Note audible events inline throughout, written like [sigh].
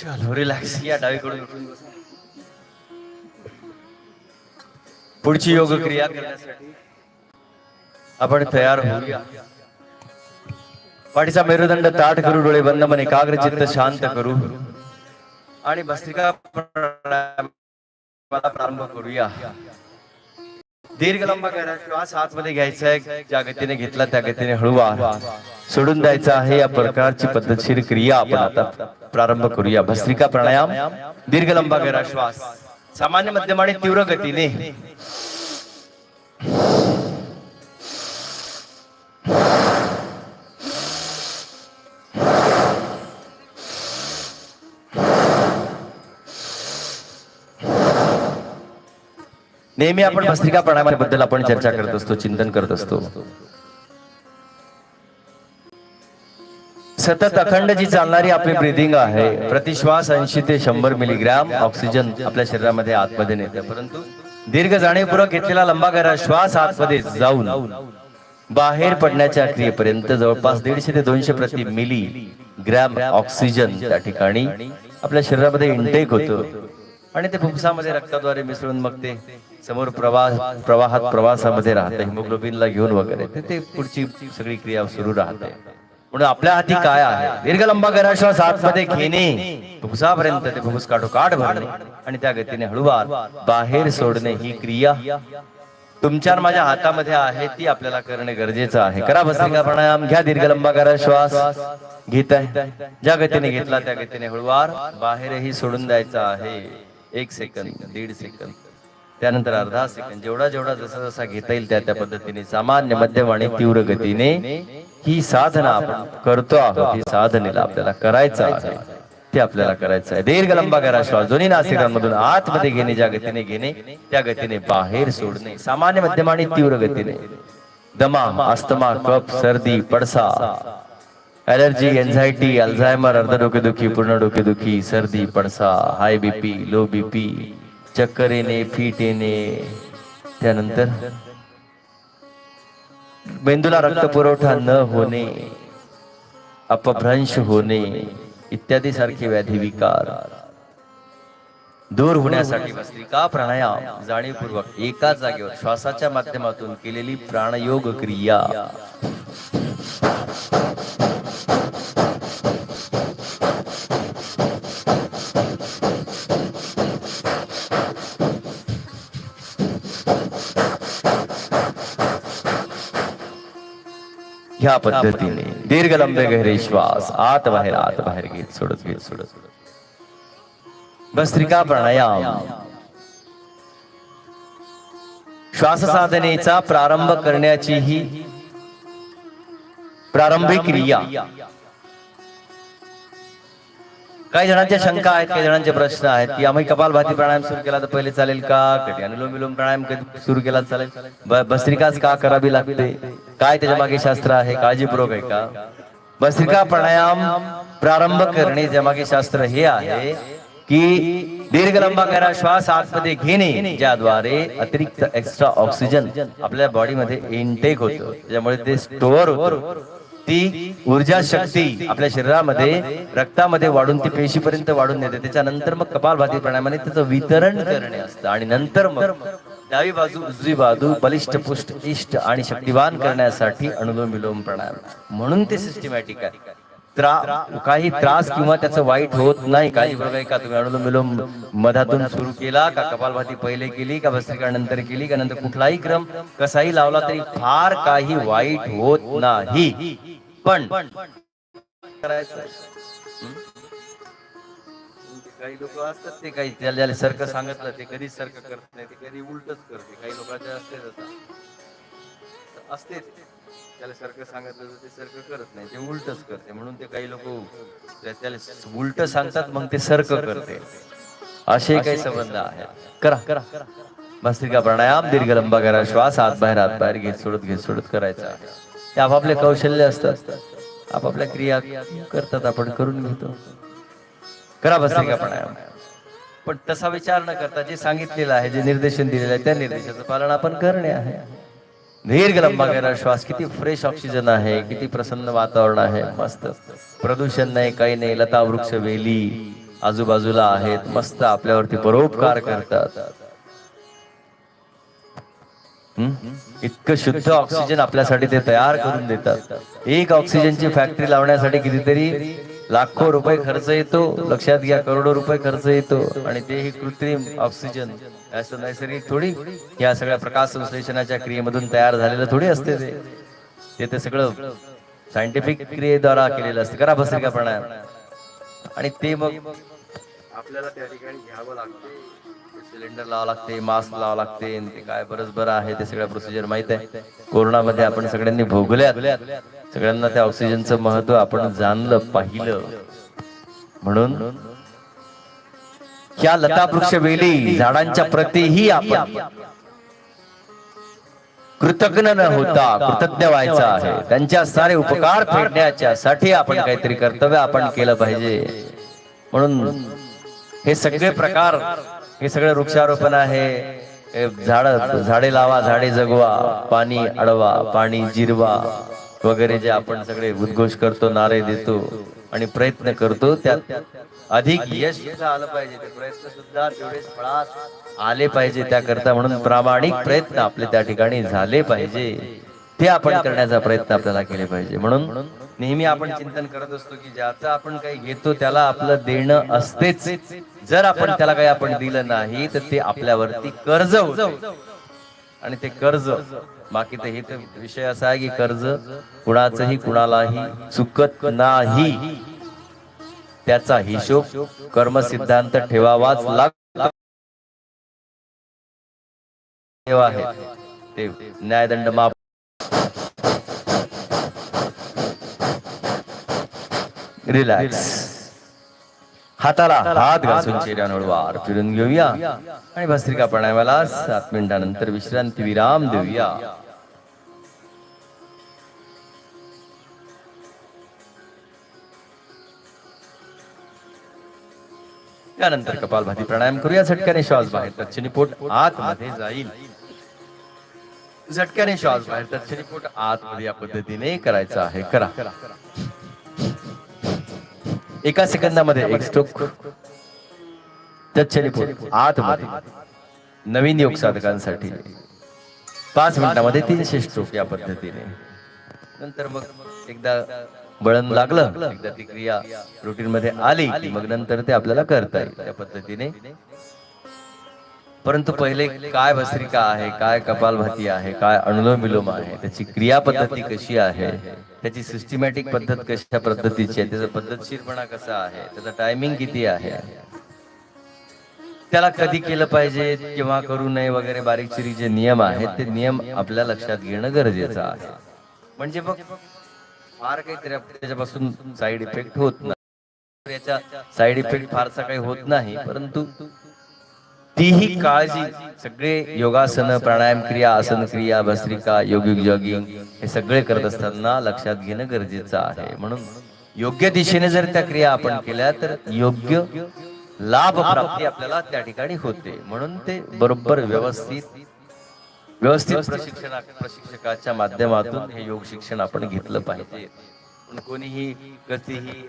चलो रिलॅक्स या डावीकडून. पुढची योग क्रिया करण्यासाठी आपण तयार होऊया. पाठीचा मेरुदंड ताट करू डोळे बंद मन एकाग्र चित्त शांत करू आणि भस्त्रिका प्रारंभ करूया. दीर्घ लंबा करा श्वास आतमध्ये घ्यायचा आहे. ज्या गतीने घेतला त्या गतीने हळूवार सोडून द्यायचा आहे या प्रकारची पद्धतशीर क्रिया आपण आता प्रारंभ करूया. भस्त्रिका प्राणायाम दीर्घ लंबा करा श्वास सामान्य मध्यम आणि तीव्र गतीने. नेहमी आपण भस्त्रिका प्राणायामाबद्दल आपण चर्चा करत असतो चिंतन करत असतो. सतत अखंड जी चालणारी आपली ब्रिदिंग आहे प्रतिश्वास ऐंशी ते शंभर मिलीग्रॅम ऑक्सिजन आपल्या शरीरामध्ये आतमध्ये नेते. परंतु दीर्घ जाणीवपूर्वक घेतलेला लंबा गहरा श्वास आतमध्ये जाऊन बाहेर पडण्याच्या क्रियेपर्यंत जवळपास दीडशे ते दोनशे प्रति मिली ग्रॅम ऑक्सिजन त्या ठिकाणी आपल्या शरीरामध्ये इंटेक होतो. आणि ते फुफ्सामध्ये रक्ताद्वारे मिसळून मग ते समोर प्रवाह प्रवाहात प्रवासामध्ये राहते हिमोग्लोबिनला घेऊन वगैरे. ते- पुढची सगळी क्रिया सुरू राहते. म्हणून आपल्या हाती काय आहे? दीर्घ लंबा गहरा श्वास आतमध्ये घेणे. फुफ्सापर्यंत ते फुफ्फुस काठोकाठ भरणे आणि त्या गतीने हळूवार बाहेर सोडणे ही क्रिया तुमच्या माझ्या हातामध्ये आहे ती आपल्याला करणे गरजेचं आहे. करा भस्त्रिका प्राणायाम घ्या दीर्घ लंबा करा श्वास घेत आहे ज्या गतीने घेतला त्या गतीने हळूवार बाहेरही सोडून द्यायचा आहे. एक सेकंद दीड सेकंद त्यानंतर अर्धा सेकंद जेवढा जेवढा जसा जसा घेता येईल त्या त्या पद्धतीने सामान्य मध्यम आणि तीव्र गतीने ही साधना आपण करतो आहोत. ही साधनेला आपल्याला करायचं आहे. ते आपल्याला करायचं आहे. दीर्घ लंबा करा श्वास दोन्ही नासिकांमधून आतमध्ये घेणे ज्या गतीने घेणे त्या गतीने बाहेर सोडणे. सामान्य मध्यम आणि तीव्र गतीने. दमा अस्थमा कप सर्दी पडसा. ॲलर्जी एन्झायटी अल्झायमर अर्ध डोकेदुखी पूर्ण डोकेदुखी सर्दी पडसा हाय बीपी लो बीपी चक्कर येणे फिट येणे. त्यानंतर मेंदूला रक्त पुरवठा न होणे अपभ्रंश होणे इत्यादी सारखे व्याधी विकार. दूर होण्यासाठी भस्त्रिका प्राणायाम जाणीवपूर्वक एका जागेवर श्वासाच्या माध्यमातून केलेली प्राणयोग क्रिया ह्या पद्धतीने दीर्घ लंबे गहरे श्वास आत बाहेर आत बाहेर घेत सोडत घेत सोडत. भस्त्रिका प्राणायाम. श्वास साधनेचा प्रारंभ करण्याची ही प्रारंभिक क्रिया. काही जणांच्या शंका आहेत काही जणांचे प्रश्न आहेत की आम्ही कपालभाती प्राणायाम सुरू केला तर पहिले चालेल का? कधी अनुलोम विलोम प्राणायाम कधी सुरू केला चालेल? भस्त्रिकाच का करावी लागते? काय त्याच्यामागे शास्त्र आहे? काळजीपूर्वक आहे का भस्त्रिका प्राणायाम प्रारंभ करणे ज्या मागे शास्त्र हे आहे की दीर्घ लंबा करा श्वास आतमध्ये घेणे ज्याद्वारे अतिरिक्त एक्स्ट्रा ऑक्सिजन आपल्या बॉडीमध्ये इनटेक होतो. त्याच्यामुळे ते स्टोअर होतो. ती ऊर्जा शक्ती आपल्या शरीरामध्ये रक्तामध्ये वाढून ती पेशीपर्यंत वाढून येते त्याच्यानंतर मग कपालभाती प्राणायामाने त्याचं वितरण करणे असतं. आणि नंतर मग डावी बाजू उजवी बाजू बलिष्ठ पुष्ट इष्ट आणि शक्तिवान करण्यासाठी अनुलोम विलोम प्राणायाम. म्हणून ते सिस्टमॅटिक आहे. त्रा काही त्रास किंवा त्याचं वाईट होत नाही. काही बघाय का? तुम्ही अनुलोम विलोम मधातून सुरू केला का? कपालभाती पहिले केली का? भस्त्रिका नंतर केली का? नंतर कुठलाही क्रम कसाही लावला तरी फार काही वाईट होत नाही. पण करायचं. आहे. काही लोक असतात ते काही त्याला सर्क सांगितलं ते कधीच सर्क करत नाही ते कधी उलटच करते. काही लोकांचे असते असते. त्याला सर्क सांगितलं तर ते सर्क करत नाही ते उलटच करते. म्हणून ते काही लोक त्याला उलट सांगतात मग ते सर्क करते. असे काही संबंध आहेत. करा करा. भस्त्रिका प्राणायाम दीर्घ लंबा करा श्वास आत बाहेर आत बाहेर घेत सोडत घेत सोडत करायचा. आहे. ते आपापले कौशल्य असतात आपापल्या क्रिया करतात आपण करून घेतो. करा भस्त्रिका आपण पण तसा विचार न करता जे सांगितलेलं आहे जे निर्देशन दिलेलं आहे त्या निर्देशाचं पालन आपण करणे आहे. दीर्घ लंबा गेला श्वास किती फ्रेश ऑक्सिजन आहे किती प्रसन्न वातावरण आहे मस्त. प्रदूषण नाही काही नाही लता वृक्ष वेली आजूबाजूला आहेत मस्त आपल्यावरती परोपकार करतात. इतकं शुद्ध ऑक्सिजन आपल्यासाठी ते तयार करून देतात. एक ऑक्सिजनची फॅक्टरी लावण्यासाठी कितीतरी लाखो रुपये खर्च येतो. लक्षात घ्या करोडो रुपये खर्च येतो. आणि ते ही कृत्रिम ऑक्सिजन. असं नैसर्गिक थोडी या सगळ्या प्रकाश संश्लेषणाच्या क्रियेमधून तयार झालेलं थोडी असते ते. ते सगळं सायंटिफिक क्रियेद्वारा केलेलं असतं. करा भस्त्रिका प्राणायाम आणि ते मग आपल्याला त्या ठिकाणी घ्यावं लागतं. सिलेंडर लावा लागते मास्क लावावं लागते ते काय बरंच बरं आहे ते सगळ्या प्रोसिजर माहीत आहे. कोरोनामध्ये आपण सगळ्यांनी भोगल्या सगळ्यांना त्या ऑक्सिजनचं महत्त्व आपण जाणलं पाहिलं. म्हणून ह्या लता वृक्ष वेली झाडांच्या प्रतीही आपण. कृतज्ञ न होता कृतज्ञ व्हायचा आहे. त्यांच्या सारे उपकार फेडण्याच्या साठी आपण काहीतरी कर्तव्य आपण केलं पाहिजे. म्हणून हे सगळे प्रकार हे सगळं वृक्षारोपण आहे. झाड झाडे लावा झाडे जगवा पाणी अडवा पाणी जिरवा वगैरे जे आपण सगळे उद्घोष करतो नारे देतो आणि प्रयत्न करतो त्यात अधिक यश आलं पाहिजे. ते प्रयत्न सुद्धा तेवढेच फळात आले पाहिजे त्याकरता म्हणून प्रामाणिक प्रयत्न आपले त्या ठिकाणी झाले पाहिजे. ते आपण करण्याचा प्रयत्न आपल्याला केले पाहिजे. म्हणून नेहमी आपण चिंतन करत असतो की ज्याचं आपण काही घेतो त्याला आपलं देणं असतेच. जर आपण त्याला काही आपण दिलं नाही तर ते आपल्यावरती कर्ज होते. आणि ते कर्ज. बाकी तर हे तर विषय असा आहे की कर्ज कुणाचंही कुणालाही चुकत नाही. त्याचा हिशोब कर्मसिद्धांत ठेवावाच लागतो. आहे. ते न्यायदंड माप रिलॅक्स हाताला हात घासून चेहऱ्यावर वार फिरून घेऊया. आणि भस्त्रिका प्राणायामाला सात मिनिटानंतर विश्रांती विराम देऊया. त्यानंतर कपालभाती प्राणायाम करूया. झटक्याने श्वास बाहेर दक्षिणी पोट आतमध्ये जाईल. झटक्याने श्वास बाहेर दक्षिणी पोट आतमध्ये या पद्धतीने करायचं आहे. करा. एका सेकंदामध्ये एक स्ट्रोक आतमध्ये. नवीन योग साधकांसाठी. पाच मिनिटामध्ये तीनशे स्ट्रोक या पद्धतीने. नंतर मग एकदा बळण लागलं एकदा ती क्रिया रुटीन मध्ये आली मग नंतर ते आपल्याला करता येईल त्या पद्धतीने. परंतु पहिले काय भस्त्रिका आहे काय कपालभाती आहे काय अनुलोम विलोम आहे त्याची क्रिया पद्धती कशी आहे? त्याची सिस्टमॅटिक पद्धत कशा पद्धतीची आहे? त्याचा पद्धतशीरपणा कसा आहे? त्याचा टायमिंग किती आहे? त्याला कधी केलं पाहिजे किंवा करू नये वगैरे बारीक जे नियम आहेत ते नियम आपल्या लक्षात घेणं गरजेचं आहे. म्हणजे मग फार काहीतरी त्याच्यापासून साईड इफेक्ट होत नाही. याचा साईड इफेक्ट फारसा काही होत नाही परंतु तीही काळजी सगळे योगासन प्राणायाम क्रिया आसन क्रिया भस्त्रिका योगिक जॉगिंग हे सगळे करत असताना लक्षात घेणं गरजेचं आहे. म्हणून योग्य दिशेने जर त्या क्रिया आपण केल्या तर योग्य लाभ प्राप्ती आपल्याला त्या ठिकाणी होते. म्हणून ते बरोबर व्यवस्थित व्यवस्थित प्रशिक्षणा प्रशिक्षकाच्या माध्यमातून हे योग शिक्षण आपण घेतलं पाहिजे. पण कोणीही कधीही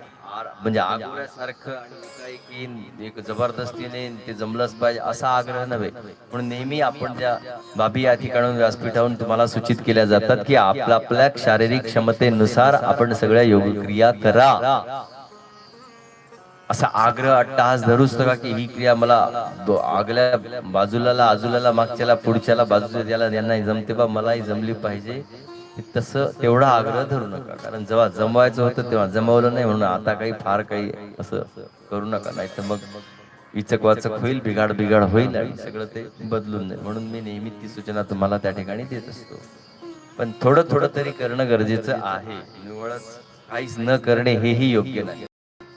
म्हणजे आग्रहासारखं आणि एक जबरदस्तीने ते जमलंच पाहिजे असा आग्रह नव्हे. म्हणून नेहमी आपण ज्या बाबी या ठिकाणून व्यासपीठावरून तुम्हाला सूचित केल्या जातात की आपल्या आपल्या शारीरिक क्षमतेनुसार आपण सगळ्या योग क्रिया करा. असा आग्रह अट्टहास धरूच नका की ही क्रिया मला आगल्या बाजूला आजूला मागच्याला पुढच्याला बाजूला ज्याला यांना जमते बा मलाही जमली पाहिजे. तसं तेवढा आग्रह धरू नका. कारण जेव्हा जमवायचं होतं तेव्हा जमवलं नाही म्हणून आता काही फार काही असं करू नका. नाही तर मग इचक वाचक होईल बिघाड बिघाड होईल आणि सगळं ते बदलून जाईल. म्हणून मी नेहमी ती सूचना तुम्हाला त्या ठिकाणी देत असतो. पण थोडं थोडं तरी करणं गरजेचं आहे. निवळच काहीच न करणे हेही योग्य नाही.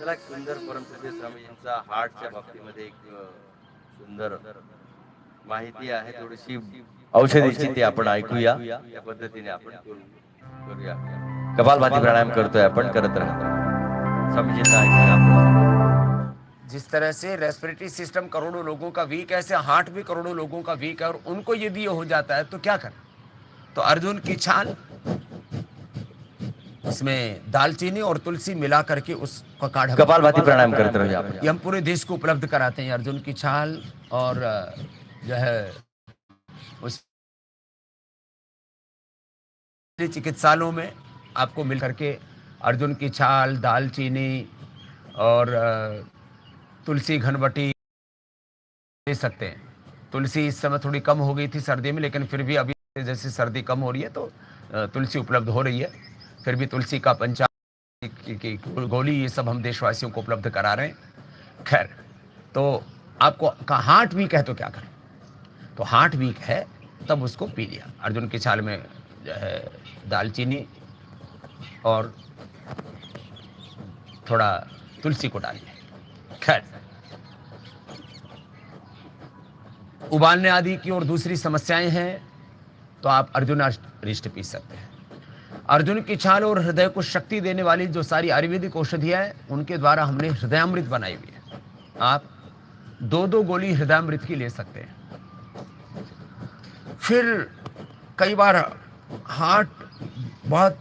चला सुंदर परमपूज्य स्वामीजींचा हार्टच्या बाबतीमध्ये एक सुंदर माहिती आहे. थोडीशी औषधीची ती आपण ऐकूया. या पद्धतीने आपण करू- करूया. कपालभाती प्राणायाम करतोय आपण करत राहतो ऐकूया जिस तरह से रेस्पिरेटरी सिस्टम करोड़ों लोगों का वीक है ऐसे हार्ट भी करोड़ों लोगों का वीक है और उनको यदि ये हो जाता है तो क्या करें? तो अर्जुन की छाल इसमें दालचीनी और तुलसी मिला करके उसका काढ़ा कपालभाती प्राणायाम करते रहिए आप। ये हम पूरे देश को उपलब्ध कराते हैं अर्जुन की छाल और जो है उस चिकित्सालयों में आपको मिल करके अर्जुन की छाल दालचीनी और तुलसी घनवटी ले सकते हैं। तुलसी इस समय थोड़ी कम हो गई थी सर्दी में लेकिन फिर भी अभी जैसे सर्दी कम हो रही है तो तुलसी उपलब्ध हो रही है। फिर भी तुलसी का पंचा की, की गोली ये सब हम देशवासियों को उपलब्ध करा रहे हैं। खैर तो आपको का हार्ट वीक है तो क्या करें? तो हार्ट वीक है, तब उसको पी लिया। अर्जुन की छाल में, जो है, दालचीनी और थोड़ा तुलसी को डालिए खैर। उबालने आदि की और दूसरी समस्याएँ हैं तो आप अर्जुन अरिष्ट पी सकते हैं। अर्जुन की छाल और हृदय को शक्ति देने वाली जो सारी आयुर्वेदिक औषधियाँ हैं, उनके द्वारा हमने हृदयामृत बनाई हुई है। आप दो दो गोली हृदयामृत की ले सकते हैं। फिर कई बार हार्ट बहुत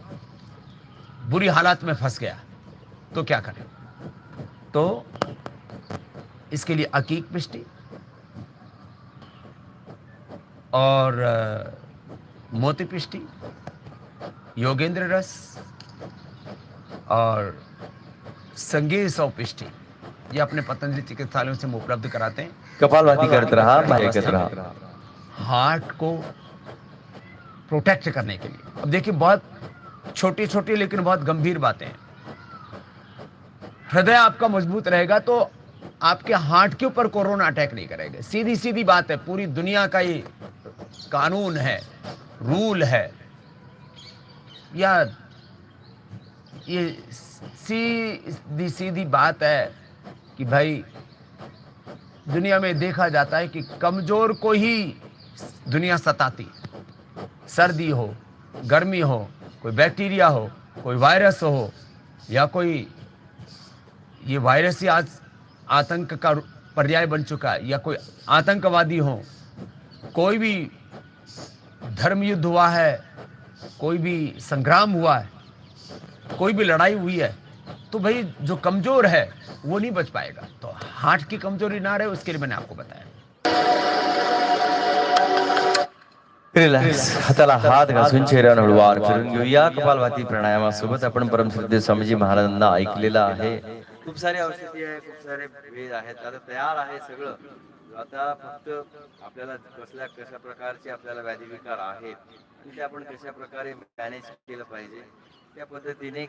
बुरी हालात में फंस गया। तो क्या करें? तो इसके लिए अकीक पिष्टी और मोती पिष्टी योगेंद्र रस और संगीत सौ पिष्टी। ये अपने पतंजलि चिकित्सालयों से हम उपलब्ध कराते हैं। कपालभाती करत रहा। करत रहा। हार्ट को प्रोटेक्ट करने के लिए। अब देखिए, बहुत छोटी छोटी लेकिन बहुत गंभीर बातें हैं। हृदय आपका मज़बूत रहेगा तो आपके हार्ट के ऊपर कोरोना अटैक नहीं करेगा। सीधी सीधी बात है, पूरी दुनिया का ये कानून है, रूल है, या ये सीधी सीधी बात है कि भाई, दुनिया में देखा जाता है कि कमज़ोर को ही दुनिया सताती। सर्दी हो, गर्मी हो, कोई बैक्टीरिया हो, कोई वायरस हो, या कोई ये वायरस ही आज आतंक का पर्याय बन चुका है, या कोई आतंकवादी हो, कोई भी धर्म युद्ध हुआ है, कोई भी संग्राम हुआ है, कोई भी लड़ाई हुई है तो भाई जो कमज़ोर है, वो नहीं बच पाएगा। तो हार्ट की कमज़ोरी ना रहे, उसके लिए मैंने आपको बताया। रिलॅक्स हाताला हात घासून चेहऱ्यावर हळूवार फिरून घेऊया. कपालभाती प्राणायामासोबत आपण परमश्रद्धे स्वामीजी महाराजांना ऐकलेलं आहे. खूप सारे औषधी आहे खूप सारे वेद आहेत. आता तयार आहे सगळं. आता फक्त आपल्याला कसल्या कशा प्रकारचे आपल्याला व्याधी विकार आहेत आणि ते आपण कशा प्रकारे मॅनेज केलं पाहिजे त्या पद्धतीने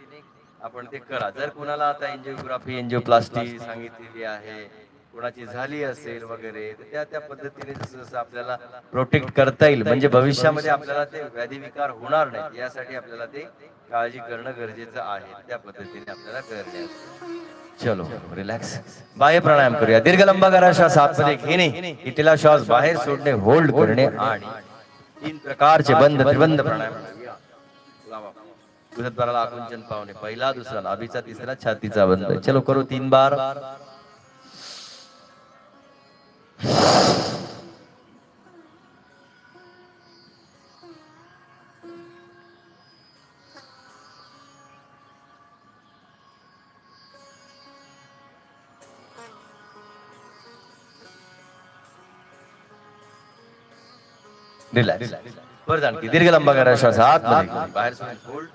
आपण ते करा. जर कोणाला आता एन्जिओग्राफी एन्जिओप्लास्टी सांगितलेली आहे कोणाची झाली असेल वगैरे त्या त्या पद्धतीने जसं जसं आपल्याला प्रोटेक्ट करता येईल म्हणजे भविष्यामध्ये आपल्याला ते व्याधी विकार होणार नाही यासाठी आपल्याला ते काळजी करणं गरजेचं आहे त्या पद्धतीने आपल्याला करणे चलो रिलॅक्स बाह्य प्राणायाम करूया. दीर्घ लंबा करा श्वास आतमध्ये घेणे इथला श्वास बाहेर सोडणे होल्ड करणे आणि तीन प्रकारचे बंद त्रिबंध प्राणायाम करूया. गुरुद्वाराला आकुंचन पावणे पहिला दुसरा नाभीचा तिसरा छातीचा बंद. चलो करू तीन बार. रिलॅक्स परत जाणकी दीर्घ लंबा करा श्वास आतमध्ये. बाहेर सोडून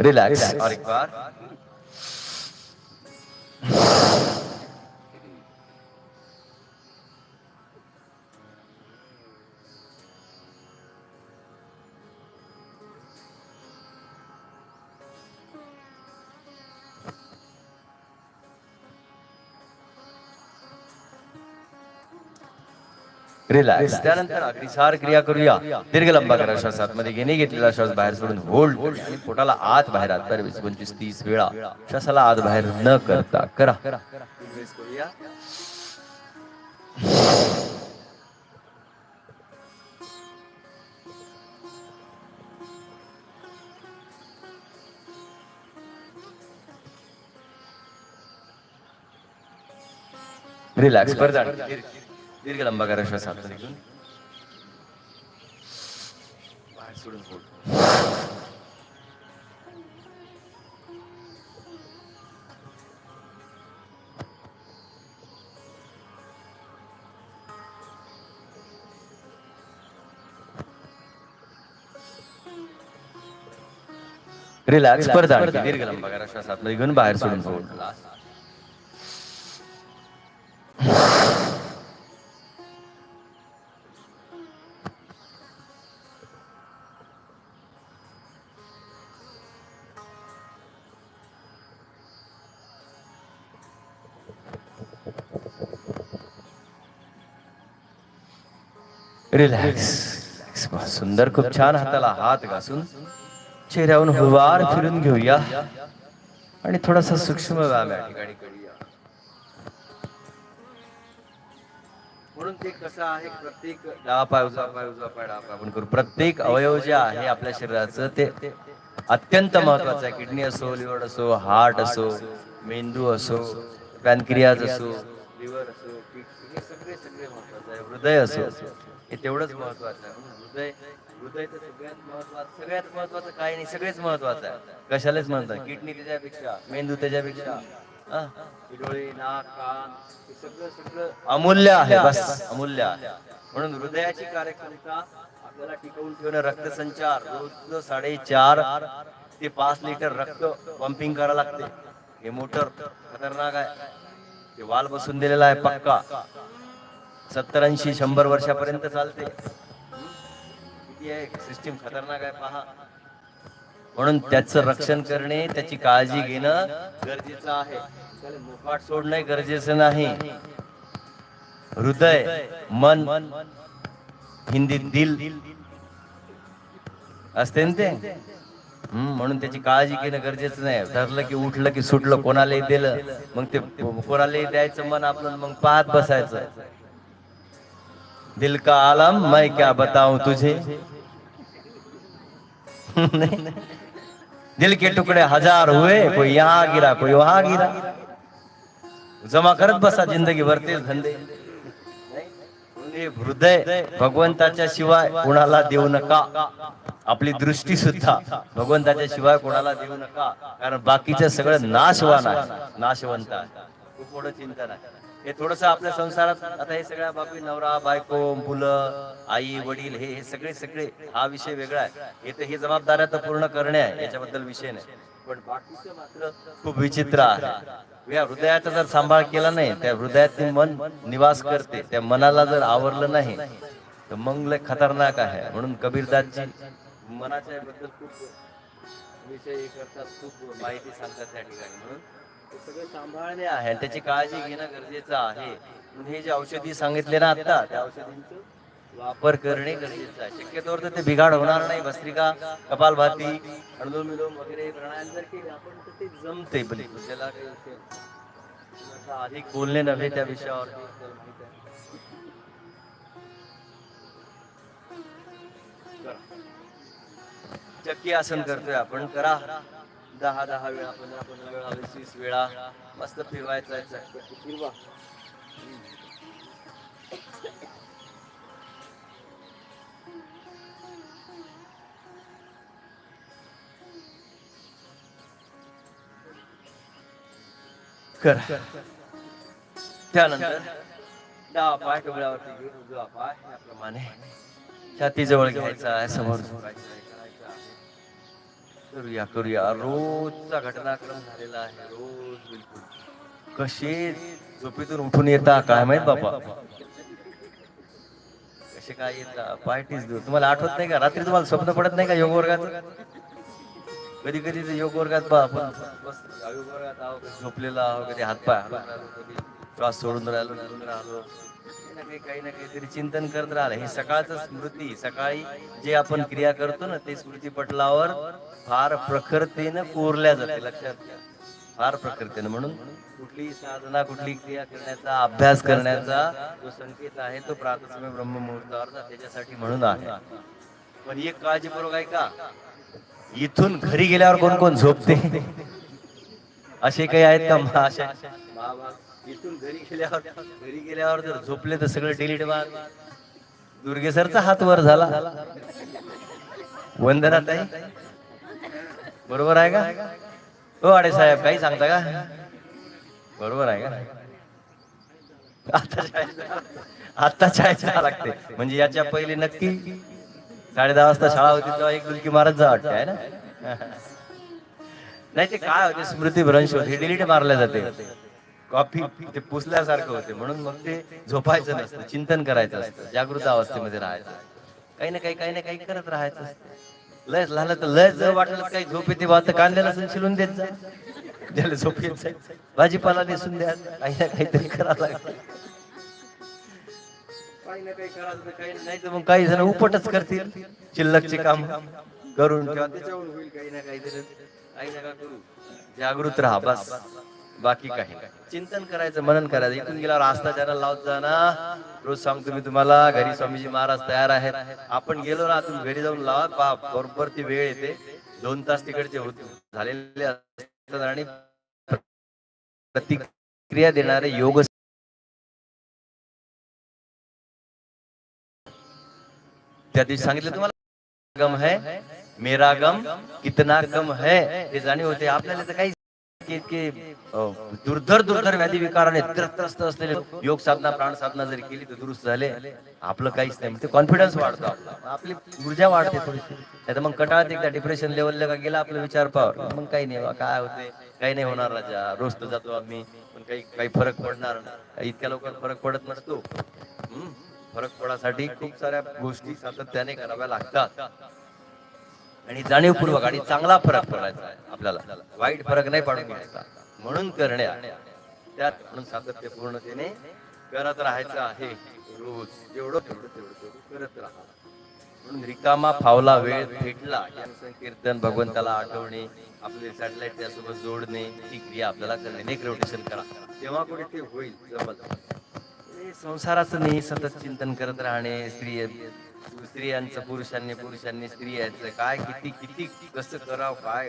होल्ड रिलॅक्स रिलॅक्स त्यानंतर अग्निसार क्रिया करूया. दीर्घ लंबा करा श्वास आतमध्ये. घेणे घेतलेला श्वास बाहेर सोडून होल्ड आणि पोटाला आत बाहेर आत बाहेर वीस पंचवीस तीस वेळा श्वासाला आत बाहेर न करता करा. रिलॅक्स परत. दीर्घ लंबा करा श्वास आतमध्ये घेऊन बाहेर सोडून hold. रिलॅक्स परत आणखी. दीर्घ लंबा करा श्वास आतमध्ये घेऊन बाहेर सोडून hold. रिलॅक्स सुंदर खूप छान हाताला हात घासून चेहऱ्यावरून हुवार फिरून घेऊया. आणि थोडासा सूक्ष्म व्यायाम या ठिकाणी करूया. म्हणून ते कसं आहे प्रत्येक डावा पाय उजवा पाय उजवा पाय डावा पाय आपण करू. प्रत्येक अवयव जे आहे आपल्या शरीराचं ते अत्यंत महत्वाचं आहे. किडनी असो लिव्हर असो हार्ट असो मेंदू असो पॅनक्रियाज असो लिव्हर असो सगळे सगळे महत्वाचं आहे. हृदय असो. हे तेवढंच महत्वाचं आहे. म्हणून हृदय हृदय तर सगळ्यात महत्वाचं सगळ्यात महत्वाचं काही नाही सगळेच महत्वाचं आहे. कशालाच म्हणतात किडनी त्याच्यापेक्षा मेंदू त्याच्यापेक्षा. डोळे नाक कान हे सगळं सगळं अमूल्य आहे बस अमूल्य आहे. म्हणून हृदयाची कार्यक्षमता आपल्याला टिकवून ठेवणं रक्तसंचार रोज साडेचार ते पाच लिटर रक्त पंपिंग करावं लागते. हे मोटर खतरनाक आहे. ते वाल बसून दिलेला आहे पक्का. सत्तर ऐंशी शंभर वर्षापर्यंत चालते. किती आहे? सिस्टीम खतरनाक आहे पहा. म्हणून त्याचं रक्षण करणे त्याची काळजी घेणं गरजेचं आहे. त्याला मोकाट गरजेचं नाही. हृदय मन हिंदीत दिल असते ना ते? म्हणून त्याची काळजी घेणं गरजेचं नाही. ठरलं की उठलं की सुटलं कोणालाही दिलं मग ते कोणालाही द्यायचं मन आपलं मग पाहत बसायचं. दिल का आलम मैं क्या बताऊं तुझे? दिल के टुकड़े हजार हुए कोई यहाँ गिरा कोई वहां गिरा। जमा करत बसा जिंदगी भरतेच धंदे। हृदय भगवंताच्या शिवाय कोणाला देऊ नका। आपली दृष्टी सुद्धा भगवंताच्या शिवाय कोणाला देऊ नका। कारण बाकीचं सगळं नाशवान आहे नाशवंत आहे. खूप मोठं चिंतन आहे. हे थोडस आपल्या संसारात आता हे सगळ्या बाबी नवरा बायको मुलं आई वडील हे हे सगळे सगळे हा विषय वेगळा आहे. हे तर हे जबाबदाऱ्या तर पूर्ण करणे आहे याच्याबद्दल विषय नाही. पण बाकीचं मात्र खूप विचित्र आहे. या हृदयाचा जर सांभाळ केला नाही त्या हृदयात मन निवास करते त्या मनाला जर आवरलं नाही तर मग लय खतरनाक आहे. म्हणून कबीरदासजी मनाच्या बद्दल खूप विषय करतात खूप माहिती सांगतात त्या ठिकाणी. म्हणून सगळं सांभाळणे आहे आणि त्याची काळजी घेणं गरजेचं आहे. म्हणून हे जे औषधी सांगितले ना आता त्या औषधींचं वापर करणे गरजेचं आहे. शक्यतोवर तर ते बिघाड होणार नाही. भस्त्रिका कपालभाती अनुलोम विलोम वगैरे प्राणायाम जर केले आपण तर ते जमते भले त्याला अधिक बोलणे नव्हे त्या विषयावर. चक्की आसन करतोय आपण. करा. दहा दहा वेळा पंधरा पंधरा वेळा वीस वीस वेळा मस्त फिरवायचं आहे फिरवा. करा. त्यानंतर डावा पाय डोळ्यावरती घेऊन उजवा पाय याप्रमाणे छाती जवळ घ्यायचा आहे समोर. आहे. करूया करूया. रोजचा घटनाक्रम झालेला आहे रोज बिलकुल. कसे झोपेतून उठून येता काय माहीत बाबा? कसे काय येता? पार्टीज देऊ तुम्हाला आठवत नाही का? रात्री तुम्हाला स्वप्न पडत नाही का योग वर्गात? कधी कधी ते योग वर्गात बा आपण बस योग वर्गात आहो झोपलेला आहो कधी हातपाय कधी त्रास सोडून राहिलो राहिलो. ना काही काही ना काहीतरी चिंतन करत राहिलं हे सकाळचं स्मृती सकाळी जे आपण क्रिया करतो ना ते स्मृती पटलावर फार प्रखरतेनं कोरल्या जाते लक्षात घ्या फार प्रकृतीनं म्हणून कुठली साधना कुठली क्रिया करण्याचा अभ्यास करण्याचा जो संकेत आहे तो प्रातस्मय ब्रह्ममुहूर्तावर त्याच्यासाठी म्हणून आहे पण एक काळजीपूर्वक आहे का इथून घरी गेल्यावर कोण कोण झोपते असे काही आहेत का मा- इथून [laughs] घरी गेल्यावर घरी गेल्यावर जर झोपले तर सगळं [laughs] डिलीट मार दुर्गे सरचा हात वर झाला. वंदना ताई. बरोबर आहे का? हो अडे साहेब काही सांगता का? बरोबर आहे का? आता आता शाळेत जावं लागते. म्हणजे याच्या पहिले नक्की साडे दहा वाजता शाळा होती तेव्हा एक डुलकी मारत जा वाटते आहे ना? [laughs] नाही ते काय होते स्मृती भ्रंश होते डिलीट मारल्या जाते. कॉफी ते पुसल्यासारखं होते. म्हणून मग ते झोपायचं नसतं चिंतन करायचं असतं जागृत अवस्थेमध्ये राहायचं. काही ना काही काही ना काही करत राहायचं असतं. लय झालं तर लय जर वाटलं काही झोप येते बा तर कांद्याला शिलून देत जा. ज्याला झोप येत भाजीपाला नेसून द्या. काही ना काहीतरी करावं लागतं. काही ना काही करायचं काही नाही तर मग काही जण उपटच करतील. शिल्लकचे काम करून किंवा होईल काही ना काहीतरी. काही करू. जागृत राहा बस. बाकी काही. चिंतन करायचं मनन करायचं. इथून गेल्यावर आस्था चॅनल लावत जा ना. रोज सांगतो मी तुम्हाला घरी स्वामीजी महाराज तयार आहेत. आपण गेलो ना तुम्ही घरी जाऊन लावा. बाप बरोबर ती वेळ येते. दोन तास तिकडचे होते. झालेले असतात आणि प्रतिक्रिया देणारे योग त्या दिवशी सांगितलं तुम्हाला गम है मेरा गम कितना गम है. हे जाणीव होते. आपल्याला तर काही दुर्धर दुर्धर व्याधी विकाराने त्रस्त असलेले योग साधना प्राण साधना जरी केली तर दुरुस्त झाले आपलं काहीच नाही. ते कॉन्फिडन्स वाढतो आपला. आपली ऊर्जा वाढते थोडीशी. नाही तर मग कटाळत एकदा डिप्रेशन लेवलला का गेला आपला विचार पावर मग काही नाही बा, काय होते? काही नाही होणार राजा. रोज तर जातो आम्ही. पण काही काही फरक पडणार नाही. इतक्या लवकर फरक पडत नसतो. हम्म. फरक पडासाठी खूप साऱ्या गोष्टी सातत्याने कराव्या लागतात. आणि जाणीवपूर्वक आणि चांगला फरक पडायचा आहे आपल्याला. वाईट फरक नाही पाडून घ्यायचा. म्हणून करण्या त्यात म्हणून सातत्यपूर्णतेने करत राहायचं आहे. रोज जेवढं तेवढं तेवढं करत राहा. म्हणून रिकामा फावला वेळ भेटला कीर्तन भगवंताला आठवणे आपले सॅटेलाइट त्यासोबत जोडणे ही क्रिया आपल्याला करणे. नेक रोटेशन करा. तेव्हा कुठे ते होईल जमत संसाराचं नेहमी सतत चिंतन करत राहणे स्त्री स्त्रियांचं पुरुषांनी पुरुषांनी स्त्रियांचं काय किती किती कसं करावं काय?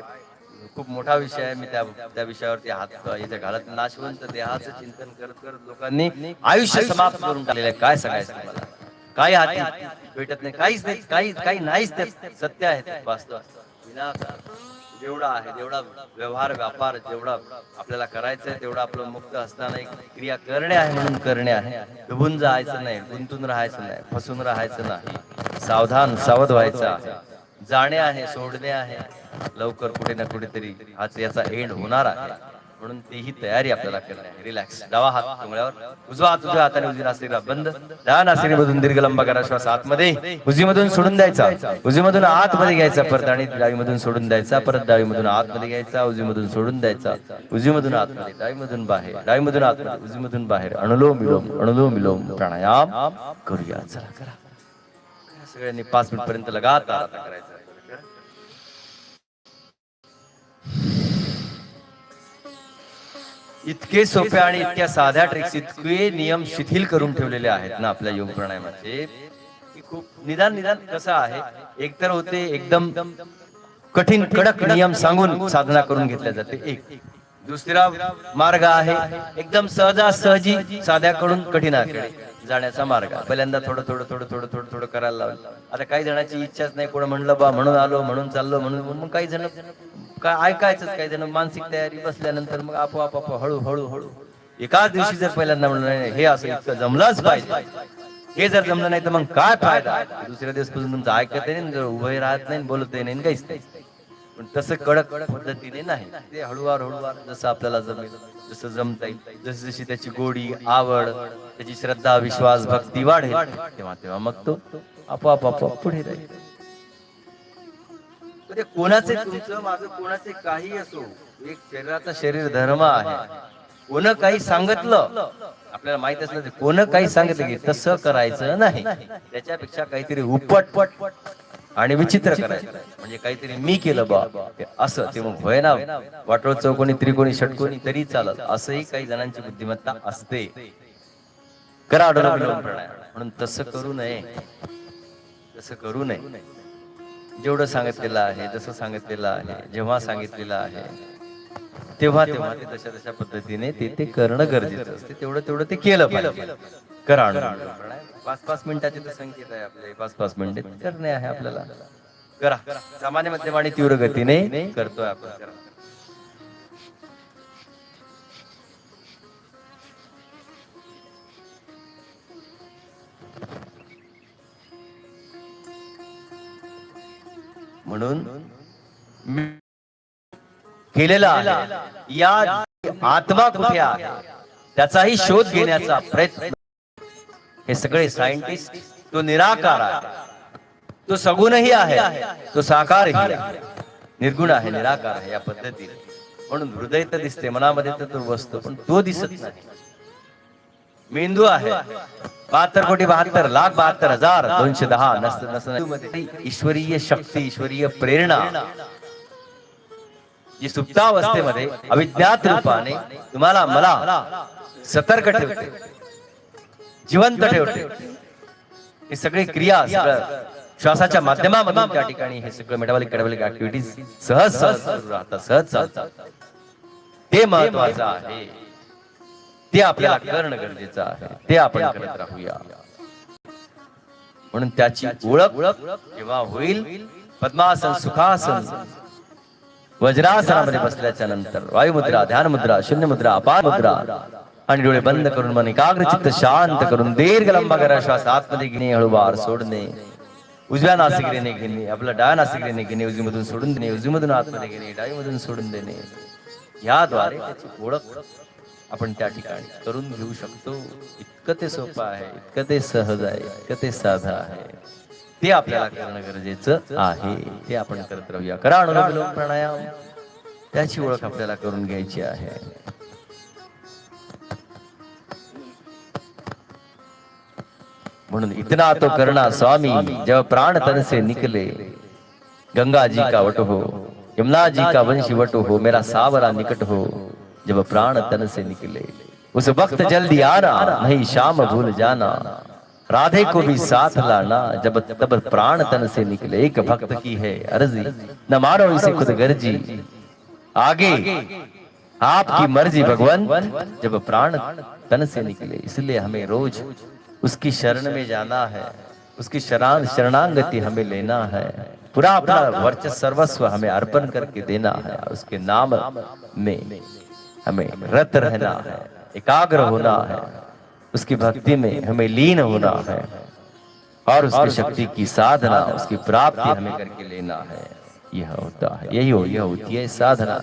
खूप मोठा विषय आहे मी त्या त्या विषयावरती हात इथे घालत नाशवंत देहाचं चिंतन करत करत लोकांनी आयुष्य समाप्त करून टाकलेलं आहे. काय सांगायचं तुम्हाला? काही हाती भेटत नाही. काहीच नाही काही काही नाहीच ते सत्य आहे वास्तव विनाकारण. जेवढा आहे जेवढा व्यवहार व्यापार जेवढा आपल्याला करायचं आहे तेवढा आपलं मुक्त असताना एक क्रिया करणे आहे म्हणून करणे आहे. डुबून जायचं नाही गुंतून राहायचं नाही फसून राहायचं नाही. सावधान सावध व्हायचं. आहे जाणे आहे सोडणे आहे. लवकर कुठे ना कुठेतरी आज याचा एंड होणार आहे. म्हणून तेही तयारी आपल्याला करणे आहे. रिलॅक्स डावा हात कमळ्यावर उजवा हात उजव्या हाताने उजवी नासिका बंद. डावा नासिरी मधून दीर्घ लंबा करा श्वास आतमध्ये. उजवीमधून सोडून द्यायचा. उजवीमधून आतमध्ये घ्यायचा परत आणि डावीमधून सोडून द्यायचा. परत डावीमधून आतमध्ये घ्यायचा. उजवीमधून सोडून द्यायचा. उजवीमधून आतमध्ये डावीमधून बाहेर डावीमधून आतमध्ये उजवीमधून बाहेर. अनुलोम विलोम अनुलोम विलोम. प्राणायाम करूया. चला करा. सगळ्यांनी पाच मिनिट पर्यंत लगातार आता करायचं. इतके सोपे आणि इतक्या साध्या ट्रिक्स इतके नियम शिथिल करून ठेवलेले आहेत ना आपल्या योग प्राणायामाचे खूप निदान निदान कसं आहे एकतर होते एकदम कठीण कडक नियम सांगून साधना करून घेतल्या जाते. एक. दुसरा मार्ग आहे एकदम सहजासहजी साध्याकडून कठीणाकडे जाण्याचा मार्ग. पहिल्यांदा थोडं थोडं थोडं थोडं थोडं थोडं करायला लावलं. आता काही जणांची इच्छाच नाही कोण म्हणलं बा म्हणून आलो म्हणून चाललो म्हणून मग काही जण काय ऐकायचंच काय जण मानसिक तयारी बसल्यानंतर मग आपोआप आप हळू हळू. हळू एकाच दिवशी जर पहिल्यांदा म्हणलं नाही हे असं इतकं जमलंच पाहिजे. हे जर जमलं नाही तर मग काय फायदा? दुसऱ्या दिवसपासून तुमचं ऐकत नाही जर उभे राहत नाही बोलत नाही काहीच नाही. पण तसं कडक पद्धतीने नाही. ते हळूवार हळूवार जसं आपल्याला जमेल जसं जमता येईल जशी जशी त्याची गोडी आवड त्याची श्रद्धा विश्वास भक्ती वाढेल तेव्हा तेव्हा मग तो आपोआप आपोआप पुढे जाईल. ते कोणाचे तुमचं माझं कोणाचे काही असो एक शरीराचा शरीर धर्म आहे. कोण काही सांगितलं आपल्याला माहीत असलं कोण काही सांगितलं की तसं करायचं नाही. त्याच्यापेक्षा काहीतरी उपटपट आणि विचित्र करायचं. म्हणजे काहीतरी मी केलं बा. असं ते मग होय ना वाटोळ चौकोनी त्रिकोणी षटकोनी तरी चालत. असंही काही जणांची बुद्धिमत्ता असते. करा म्हणून तसं करू नये. तसं करू नये. जेवढं सांगितलेलं आहे जसं सांगितलेलं आहे जेव्हा सांगितलेलं आहे तेव्हा तेव्हा ते तशा तशा पद्धतीने ते ते करणं गरजेचं असते. तेवढं तेवढं ते केलं पाहिजे. करा. पाच पाच मिनिटाचे तर संकेत आहे आपले. पाच पाच मिनिटे करणे आहे आपल्याला. करा. सामान्य मध्यम आणि तीव्र गतीने करतोय आपण. म्हणून केलेला या आत्मा कुठे आहे? त्याचाही शोध घेण्याचा प्रयत्न. हे सगळे सायंटिस्ट तो निराकार आहे. तो सगुणही आहे. तो साकारही आहे. निर्गुण आहे निराकार आहे या पद्धतीने. म्हणून हृदय तर दिसते मनामध्ये तर तो बसतो पण तो दिसत नाही. मेंदू आहे. बहात्तर कोटी बहात्तर लाख बहात्तर हजार दोनशे दहा नस ईश्वरीय शक्ती ईश्वरीय प्रेरणा. जी सुप्तावस्थेमध्ये अविज्ञात रूपाने तुम्हाला मला सतर्क ठेवते. जिवंत ठेवते. हे सगळे क्रिया सगळं श्वासाच्या माध्यमामधून त्या ठिकाणी हे सगळं मेटाबॉलिक कॅटाबॉलिक ऍक्टिव्हिटीज सहज सहज राहतात सहज चालतात. ते महत्वाचं आहे. ते आपल्याला करणं गरजेचं आहे. ते आपण करत राहूया. म्हणून त्याची ओळख जेव्हा होईल पद्मासन सुखासन वज्रासनामध्ये बसल्याच्या नंतर वायुमुद्रा ध्यान मुद्रा शून्य मुद्रा अपार मुद्रा आणि डोळे बंद करून मन एकाग्र चित्त शांत करून दीर्घ लंबा करा श्वास आतमध्ये घेणे हळूवार सोडणे. उजव्या नासिकरीने घेणे आपल्या डाव्या नासिकरीने घेणे उजवीमधून सोडून देणे उजवीमधून आतमध्ये घेणे डावीमधून सोडून देणे. याद्वारे ओळख आपण त्या ठिकाणी करून घेऊ शकतो. इतकं ते सोपं आहे इतकं ते सहज आहे इतकं ते साधं आहे. ते आपल्याला करणं गरजेचं आहे. ते आपण करत राहूया. करा अनुलोम प्राणायाम. त्याची ओळख आपल्याला करून घ्यायची आहे. म्हणून इतना तो करणा स्वामी जेव्हा प्राण तन से निकले. गंगा जी का वट हो यमुना जी का वंश वट हो मेरा सावरा निकट हो. जब प्राण तन से निकले, उस वक्त जल्दी आना, नहीं शाम भूल जाना। राधे को भी साथ लाना, जब तब प्राण तन से निकले, एक भक्त की है अर्जी, न मारो इसे खुद गर्जी। आगे, आपकी मर्ज़ी भगवान जब प्राण तन से निकले, इसलिए हमें रोज उसकी शरण में जाना है, उसकी शरण शरणांगति हमें लेना है। पूरा अपना वर्चस्व, सर्वस्व हमें अर्पण करके देना है, उसके नाम में। हमें रत रहना है एकाग्र होना है उसकी भक्ति में हमें लीन होना है और उसकी शक्ति की साधना उसकी प्राप्ति हमें करके लेना है। यह होता है यही हो यह होती है साधना।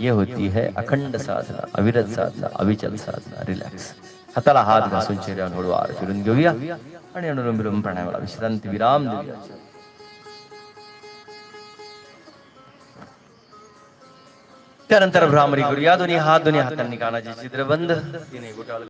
यह होती है अखंड साधना अविरत साधना अविचल साधना रिलॅक्स हाताला हात घासून चेहऱ्यावर हळूवार फिरून घेऊया आणि अनुलोम विलोम प्राणायामाला विश्रांती विराम देऊया त्यानंतर भ्रामरी गुरु या दोन्ही हात दोन्ही हातांनी कानाचे चित्र तिने गुटाळ